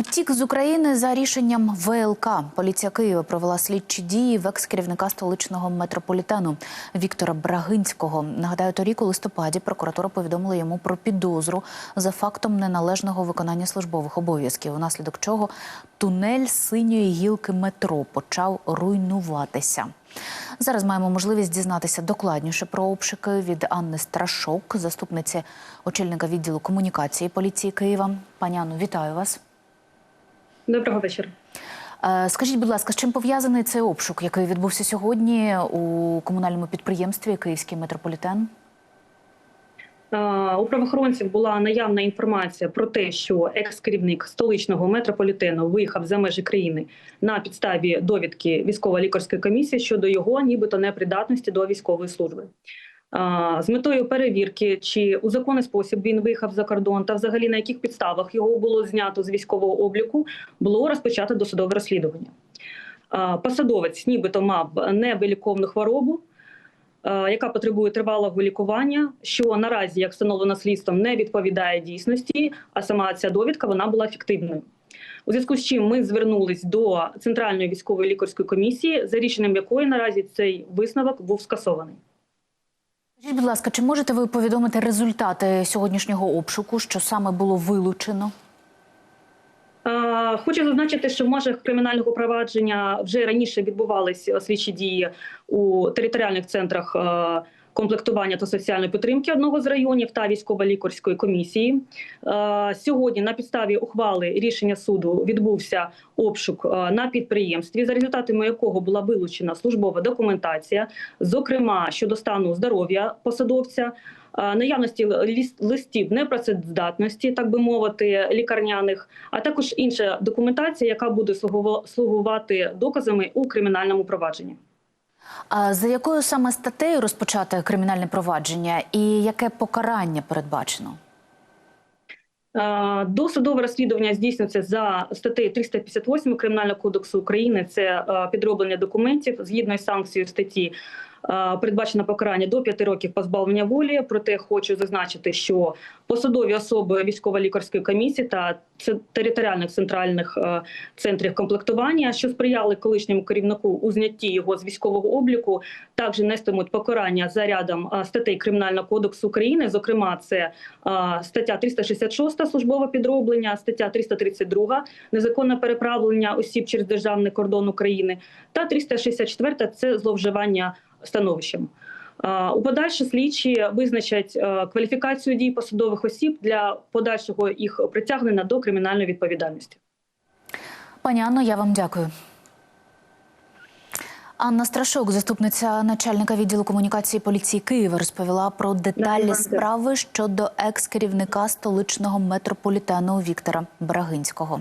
Утік з України за рішенням ВЛК. Поліція Києва провела слідчі дії в екс-керівника столичного метрополітену Віктора Брагинського. Нагадаю, торік у листопаді прокуратура повідомила йому про підозру за фактом неналежного виконання службових обов'язків, унаслідок чого тунель синьої гілки метро почав руйнуватися. Зараз маємо можливість дізнатися докладніше про обшуки від Анни Страшок, заступниці очільника відділу комунікації поліції Києва. Пані Анну, вітаю вас. Доброго вечора. Е, Скажіть, будь ласка, з чим пов'язаний цей обшук, який відбувся сьогодні у комунальному підприємстві Київський метрополітен? Е, У правоохоронців була наявна інформація про те, що екс-керівник столичного метрополітену виїхав за межі країни на підставі довідки військово-лікарської комісії щодо його, нібито непридатності до військової служби. З метою перевірки, чи у законний спосіб він виїхав за кордон, та взагалі на яких підставах його було знято з військового обліку, було розпочато досудове розслідування. Посадовець, нібито мав невиліковну хворобу, яка потребує тривалого лікування, що наразі, як встановлено слідством, не відповідає дійсності, а сама ця довідка вона була фіктивною. У зв'язку з чим ми звернулись до Центральної військової лікарської комісії, за рішенням якої наразі цей висновок був скасований. Скажіть, будь ласка, чи можете ви повідомити результати сьогоднішнього обшуку, що саме було вилучено? Хочу зазначити, що в межах кримінального провадження вже раніше відбувалися слідчі дії у територіальних центрах комплектування та соціальної підтримки одного з районів та військово-лікарської комісії. Е, Сьогодні на підставі ухвали рішення суду відбувся обшук е, на підприємстві, за результатами якого була вилучена службова документація, зокрема щодо стану здоров'я посадовця. е, Наявності листів непрацездатності, так би мовити, лікарняних, а також інша документація, яка буде слугува- слугувати доказами у кримінальному провадженні. А за якою саме статтею розпочати кримінальне провадження і яке покарання передбачено? Е, Досудове розслідування здійснюється за статтею 358 Кримінального кодексу України. Це е, підроблення документів згідно із санкцією статті. Передбачено покарання до 5 років позбавлення волі. Проте хочу зазначити, що посадові особи військово-лікарської комісії та територіальних центральних е, центрів комплектування, що сприяли колишньому керівнику у знятті його з військового обліку, також нестимуть покарання за рядом е, статей Кримінального кодексу України. Зокрема, це е, стаття 366 службове підроблення, стаття 332 незаконне переправлення осіб через державний кордон України та 364 це зловживання становищем. У подальше слідчі визначать е, кваліфікацію дій посадових осіб для подальшого їх притягнення до кримінальної відповідальності. Пані Анно, я вам дякую. Анна Страшок, заступниця начальника відділу комунікації поліції Києва, розповіла про деталі справи щодо екс-керівника столичного метрополітену Віктора Брагинського.